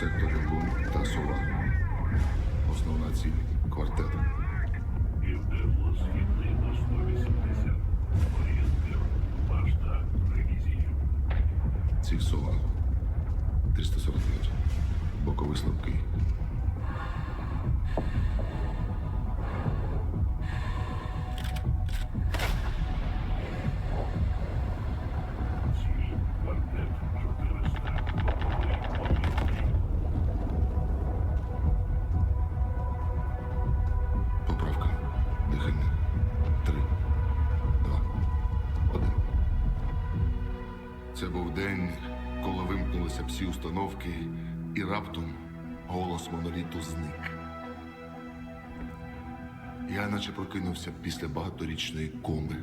секторі Лун та Сова. Основна ціль квартет. Південно-східний на 180. Орієнтир. Башта. Ревізія. Ціль Сова. 345. Боковий слабкий. Поправка. Дихання. Три, два, один. Це був день, коли вимкнулися всі установки, і раптом голос моноліту зник. Я наче прокинувся після багаторічної коми.